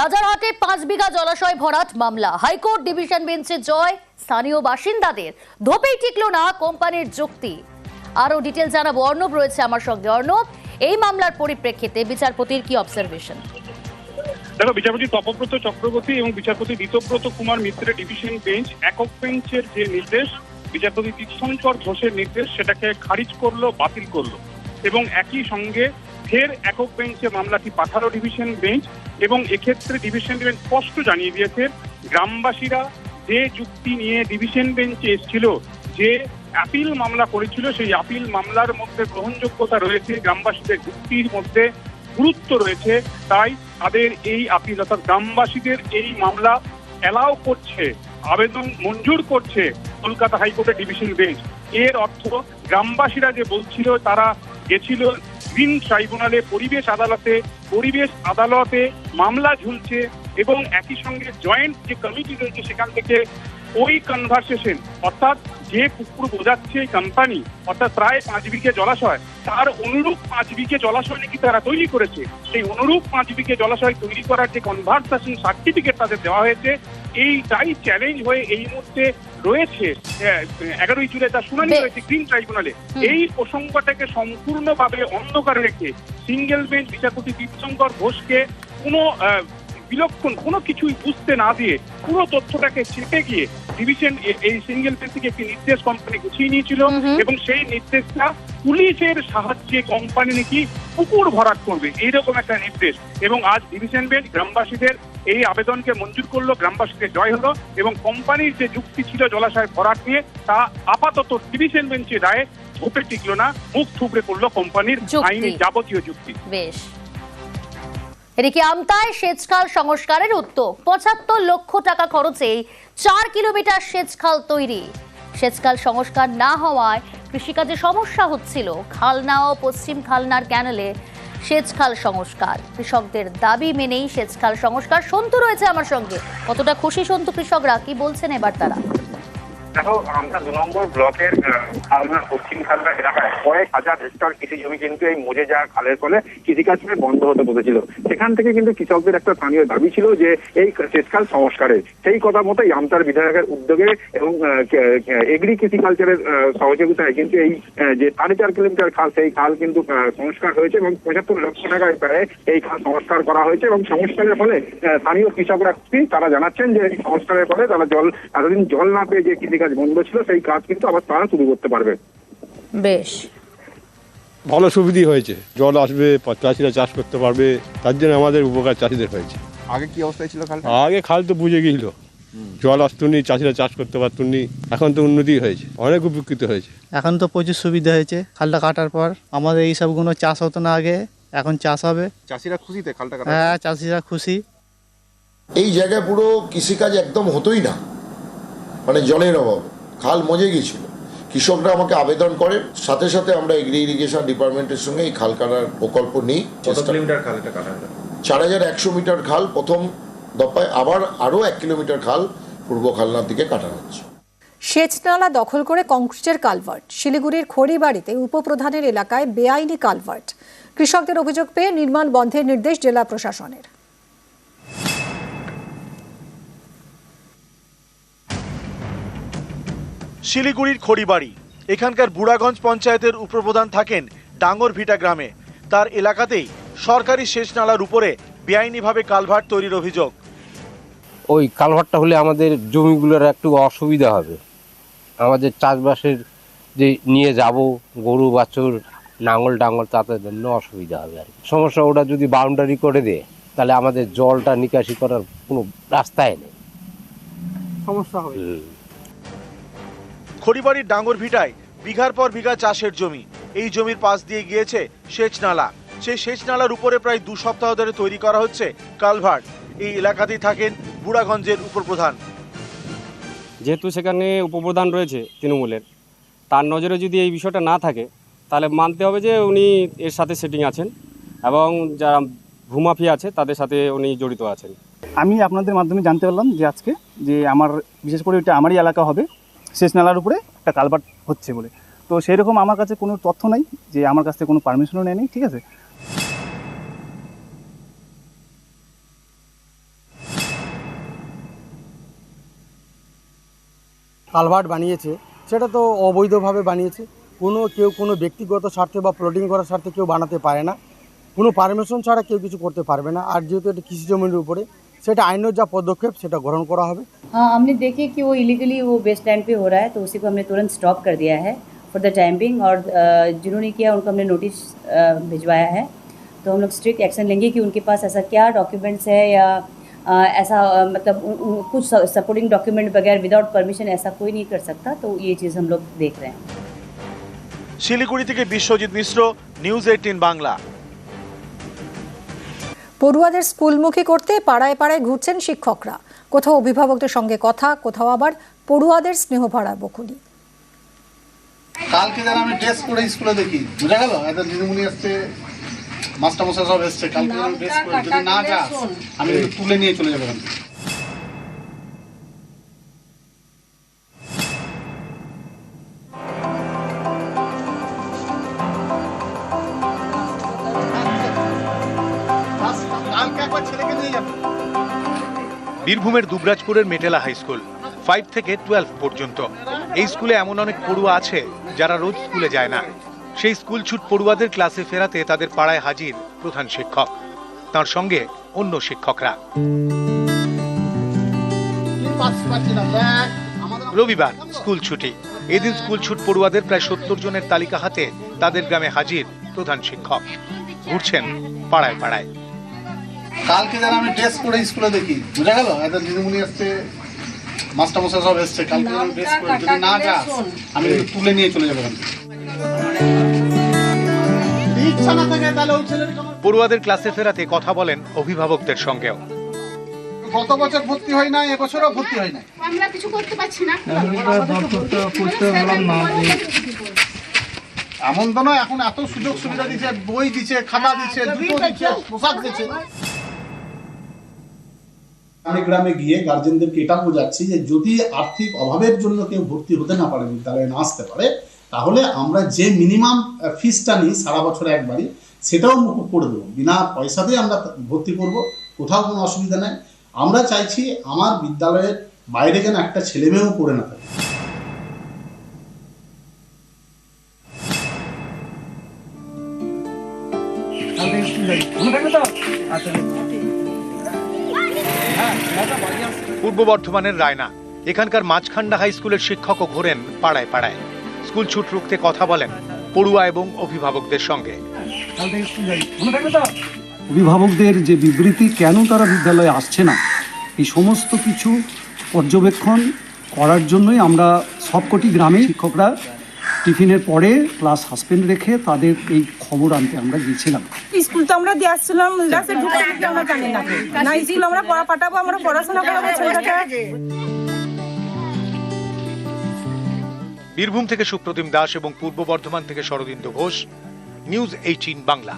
রাজারহাটে পাঁচ বিঘা জলাশয় ভরাট মামলা। হাইকোর্ট ডিভিশন বেঞ্চে জয়, স্থানীয় বাসিন্দাদের। ধোপেই টিকলো না কোম্পানির যুক্তি। আরও ডিটেল জানাব অর্ণব রয়েছে আমার সঙ্গে। অর্ণব, এই মামলার পরিপ্রেক্ষিতে বিচারপতির কি অবজারভেশন দেখো, বিচারপতি তপব্রত চক্রবর্তী এবং বিচারপতি ঋতব্রত কুমার মিত্রের ডিভিশন বেঞ্চ একক বেঞ্চের যে নির্দেশ, বিচারপতি তীর্থঙ্কর ঘোষের নির্দেশ, সেটাকে খারিজ করল, বাতিল করল। এবং একই সঙ্গে ফের একক বেঞ্চে মামলাটি পাঠালো ডিভিশন বেঞ্চ এবং এক্ষেত্রে ডিভিশন বেঞ্চ স্পষ্ট জানিয়ে দিয়েছে, গ্রামবাসীরা যে যুক্তি নিয়ে ডিভিশন বেঞ্চে এসেছিল, যে আপিল মামলা করেছিল, সেই আপিল মামলার মধ্যে গ্রহণযোগ্যতা রয়েছে, গ্রামবাসীদের যুক্তির মধ্যে গুরুত্ব রয়েছে, তাই তাদের এই আপিল অর্থাৎ গ্রামবাসীদের এই মামলা অ্যালাউ করছে, আবেদন মঞ্জুর করছে কলকাতা হাইকোর্টের ডিভিশন বেঞ্চ। এর অর্থ, গ্রামবাসীরা যে বলছিল, তারা গেছিল গ্রিন ট্রাইব্যুনালে পরিবেশ আদালতে পরিবেশ আদালতে মামলা ঝুলছে এবং একই সঙ্গে জয়েন্ট যে কমিটি রয়েছে সেখান থেকে ওই কনভারসেশন অর্থাৎ যে পুকুর বোঝাচ্ছে কোম্পানি অর্থাৎ প্রায় পাঁচ বিঘে জলাশয়, তার অনুরূপ পাঁচ বিঘে জলাশয় নাকি তারা তৈরি করেছে? সেই অনুরূপ পাঁচ বিঘে জলাশয় তৈরি করার যে কনভারসেশন সার্টিফিকেট তাদের দেওয়া হয়েছে এইটাই চ্যালেঞ্জ হয়ে এই মুহূর্তে রয়েছে এগারোই জুলাই তার শুনানি রয়েছে গ্রিন ট্রাইব্যুনালে এই প্রসঙ্গটাকে সম্পূর্ণভাবে অন্ধকার রেখে সিঙ্গেল বেঞ্চ বিচারপতি দীপশঙ্কর ঘোষকে কোনো বিলক্ষণ কোনো কিছুই বুঝতে না দিয়ে পুরো তথ্যটাকে চেপে গিয়ে ডিভিশন এই সিঙ্গেল বেঞ্চ থেকে একটি নির্দেশ কোম্পানি গুছিয়ে নিয়েছিল। এবং সেই নির্দেশটা পুলিশের সাহায্যে কোম্পানি নাকি পুকুর ভরাট করবে এইরকম একটা নির্দেশ। এবং আজ ডিভিশন বেঞ্চ গ্রামবাসীদের এই আবেদনকে মঞ্জুর করল গ্রামবাসীদের জয় হলো এবং কোম্পানির যে যুক্তি ছিল জলাশয় ভরাট নিয়ে তা আপাতত ডিভিশন বেঞ্চের রায়ে ধোপে টিকলো না মুখ থুবড়ে পড়ল কোম্পানির আইনি যাবতীয় যুক্তি। বেশ। এদিকে আমতায় সেচখাল সংস্কারের উদ্যোগ পঁচাত্তর লক্ষ টাকা খরচে চার কিলোমিটার সেচখাল তৈরি। সেচখাল সংস্কার না হওয়ায় কৃষিকাজে সমস্যা হচ্ছিল। খালনা ও পশ্চিম খালনার ক্যানেলে সেচখাল সংস্কার। কৃষকদের দাবি মেনেই সেচখাল সংস্কার। সন্তু রয়েছে আমার সঙ্গে। কতটা খুশি সন্তু কৃষকরা, কি বলছেন এবার তারা? দেখো, আমরা দু নম্বর ব্লকের খালনা পশ্চিম খালনা এলাকায় কয়েক হাজার হেক্টর কৃষি জমি কিন্তু এই মজে যাওয়া খালের ফলে কৃষিকাজ বন্ধ হতে বসেছিল সেখান থেকে কিন্তু কৃষকদের একটা স্থানীয় দাবি ছিল যে এই শেষকাল সংস্কারের সেই কথা মতোই আমতার বিধায়কের উদ্যোগে এবং এগ্রি কৃষিকালচারের সহযোগিতায় কিন্তু এই যে সাড়ে চার কিলোমিটার খাল, সেই খাল কিন্তু সংস্কার হয়েছে এবং পঁচাত্তর লক্ষ টাকায় প্রায় এই খাল সংস্কার করা হয়েছে এবং সংস্কারের ফলে স্থানীয় কৃষকরা। তারা জানাচ্ছেন যে এই সংস্কারের ফলে তারা জল, এতদিন জল না পেয়ে যে কৃষিকাজ বন্ধ ছিল সেই কাজ কিন্তু আবার তারা শুরু করতে পারবে। বেশ। ভালো সুবিধি হয়েছে। জল আসবে চাষিরা চাষ করতে পারবে তার জন্য আমাদের উপকার চাষিদের হয়েছে। আগে কি অবস্থায় ছিল খালটা? আগে খাল তো বুঝে গিয়েছিল। জল আসতুনি চাষিরা চাষ করতে পারতুনি এখন তো উন্নতি হয়েছে অনেক উপকৃত হয়েছে। এখন তো প্রচুর সুবিধা হয়েছে খালটা কাটার পর। আমাদের এই সবগুলো চাষ হতো না আগে এখন চাষ হবে। চাষিরা খুশিতে খালটা হ্যাঁ চাষিরা খুশি। এই জায়গায় পুরো কৃষিকাজ একদম হতোই না। মানে জলের অভাব। খাল মজে গিয়েছিল। কৃষকরা আমাকে আবেদন করে সাথে সাথে আমরা এগ্রি ইরিগেশন ডিপার্টমেন্টের সঙ্গে এই খাল কাটার প্রকল্প নিই। কাটা? চার হাজার একশো মিটার খাল প্রথম দফায় আবার আরও এক কিলোমিটার খাল পূর্ব খালনার দিকে কাটানো হচ্ছে। সেচনালা দখল করে কংক্রিটের কালভার্ট। শিলিগুড়ির খড়িবাড়িতে উপপ্রধানের এলাকায় বেআইনি কালভার্ট। কৃষকদের অভিযোগ পেয়ে নির্মাণ বন্ধের নির্দেশ জেলা প্রশাসনের। শিলিগুড়ির খড়িবাড়ি। এখানকার বুড়াগঞ্জ পঞ্চায়েতের উপপ্রধান থাকেন ডাঙ্গর ভিটা গ্রামে। তার এলাকাতেই সরকারি সেচ নালার উপরে বেআইনিভাবে কালভার্ট তৈরির অভিযোগ। ওই কালভারটা হলে আমাদের জমিগুলোর একটু অসুবিধা হবে। আমাদের চাষবাসের যে নিয়ে যাব গরু বাছুর নাঙল টাঙ্গল তাদের জন্য অসুবিধা হবে আর কি। সমস্যা ওটা যদি বাউন্ডারি করে দেয় তাহলে আমাদের জলটা নিকাশি করার কোনো রাস্তায় নেই। সমস্যা হবে। খড়িবাড়ির ডাঙ্গর ভিটায় বিঘার পর বিঘা চাষের জমি। এই জমির পাশ দিয়ে গিয়েছে সেচ নালা। সেই সেচ নালার উপরে প্রায় দু সপ্তাহ ধরে তৈরি করা হচ্ছে কালভার্ট এই এলাকাতেই থাকেন বুড়াগঞ্জের উপপ্রধান। যেহেতু সেখানে উপপ্রধান রয়েছে তৃণমূলের তার নজরে যদি এই বিষয়টা না থাকে তাহলে মানতে হবে যে উনি এর সাথে সেটিং আছেন এবং যারা ভূমাফিয়া আছে তাদের সাথে উনি জড়িত আছেন। আমি আপনাদের মাধ্যমে জানতে পারলাম যে আজকে যে আমার বিশেষ করে এটা আমারই এলাকা হবে শেষ নালার উপরে একটা কালভার্ট হচ্ছে বলে। তো সেই রকম আমার কাছে কোনো তথ্য নাই যে আমার কাছ থেকে কোনো পারমিশনও নেয়নি, ঠিক আছে? কালভার্ট বানিয়েছে, সেটা তো অবৈধভাবে বানিয়েছে। কোনো কেউ কোনো ব্যক্তিগত স্বার্থে বা প্লটিং করার স্বার্থে কেউ বানাতে পারে না। কোনো পারমিশন ছাড়া কেউ কিছু করতে পারবে না। আর যেহেতু এটা কৃষি জমির উপরে সেটা আইনের যা পদক্ষেপ সেটা গ্রহণ করা হবে हाँ हमने देखे कि वो इलीगली वो बेस्ट लैंड पे हो रहा है तो उसी को हमने तुरंत स्टॉप कर दिया है फॉर द टाइम बिंग और अ, जिन्होंने किया उनको हमने नोटिस अ, भिजवाया है तो हम लोग स्ट्रिक्ट एक्शन लेंगे कि उनके पास ऐसा क्या डॉक्यूमेंट्स है या अ, ऐसा अ, मतलब उन, उन, कुछ सपोर्टिंग डॉक्यूमेंट बगैर विदाउट परमिशन ऐसा कोई नहीं कर सकता तो ये चीज़ हम लोग देख रहे हैं শিলিগুড়ি থেকে বিশ্বজিৎ মিশ্র নিউজ এইটিন বাংলা পড়ুয়াদের স্কুলমুখী করতে পাড়ায় পাড়ায় ঘুরছেন শিক্ষকরা। কোথাও অভিভাবকদের সঙ্গে কথা কোথাও আবার পড়ুয়াদের স্নেহভরা বকুলি কালকে যারা আমি করে স্কুলে দেখি বুঝা গেল? এদের দিদিমণি আসছে মাস্টারমশাই সব এসছে কালকে করে যদি না যাস আমি তুলে নিয়ে চলে যাব বীরভূমের দুবরাজপুরের মেটেলা হাই স্কুল ফাইভ থেকে টুয়েলভ পর্যন্ত। এই স্কুলে এমন অনেক পড়ুয়া আছে যারা রোজ স্কুলে যায় না। সেই স্কুল ছুট পড়ুয়াদের ক্লাসে ফেরাতে তাদের পাড়ায় হাজির প্রধান শিক্ষক, তার সঙ্গে অন্য শিক্ষকরা। রবিবার স্কুল ছুটি। এদিন স্কুল ছুট পড়ুয়াদের প্রায় সত্তর জনের তালিকা হাতে তাদের গ্রামে হাজির প্রধান শিক্ষক। ঘুরছেন পাড়ায় পাড়ায়। কালকে যেন আমি ড্রেস করে স্কুলে দেখি বুঝা গেল? এদের দিদিমণি আসছে মাস্টারমশাই সব এসছে কালকে যেন ড্রেস করে যদি না যাস আমি তুলে নিয়ে চলে যাব পড়ুয়াদের ক্লাসে ফেরাতে কথা বলেন অভিভাবকদের সঙ্গেও। গত বছর ভর্তি হয় না এবছরও ভর্তি হয় না আমরা কিছু করতে পারছি না। এমন তো নয় এখন এত সুযোগ সুবিধা দিচ্ছে বই দিচ্ছে খাতা দিচ্ছে জুতো দিচ্ছে পোশাক দিচ্ছে। গ্রামে গ্রামে গিয়ে গার্জেনদেরকে এটা বোঝাচ্ছি যে যদি আর্থিক অভাবের জন্য কেউ ভর্তি হতে না পারে বিদ্যালয়ে না আসতে পারে, তাহলে আমরা যে মিনিমাম ফিসটা নিই সারা বছরে একবারই, সেটাও মুকুব করে দেবো। বিনা পয়সাতেই আমরা ভর্তি করব, কোথাও কোনো অসুবিধা নেই। আমরা চাইছি আমার বিদ্যালয়ের বাইরে যেন একটা ছেলে মেয়েও পড়ে না থাকে। পূর্ব বর্ধমানের রায়না। এখানকার মাঝখান্ডা হাই স্কুলের শিক্ষকও ঘোরেন পাড়ায় পাড়ায়। স্কুল ছুট রুখতে কথা বলেন পড়ুয়া এবং অভিভাবকদের সঙ্গে। অভিভাবকদের যে বিবৃতি, কেন তারা বিদ্যালয়ে আসছে না? এই সমস্ত কিছু পর্যবেক্ষণ করার জন্যই আমরা সবকটি গ্রামে শিক্ষকরা টিফিনের পরে ক্লাস সাসপেন্ড রেখে তাদের এই খবর আনতে আমরা গিয়েছিলাম। স্কুল তো আমরা দিয়ে আসছিলাম ক্লাসে ঢুকতে আমরা জানি না। না স্কুল আমরা পড়া পাঠাবো আমরা পড়াশোনা করাবো ছেলেটাকে। বীরভূম থেকে সুপ্রতিম দাস এবং পূর্ব বর্ধমান থেকে শরদিন্দু ঘোষ নিউজ এইটিন বাংলা।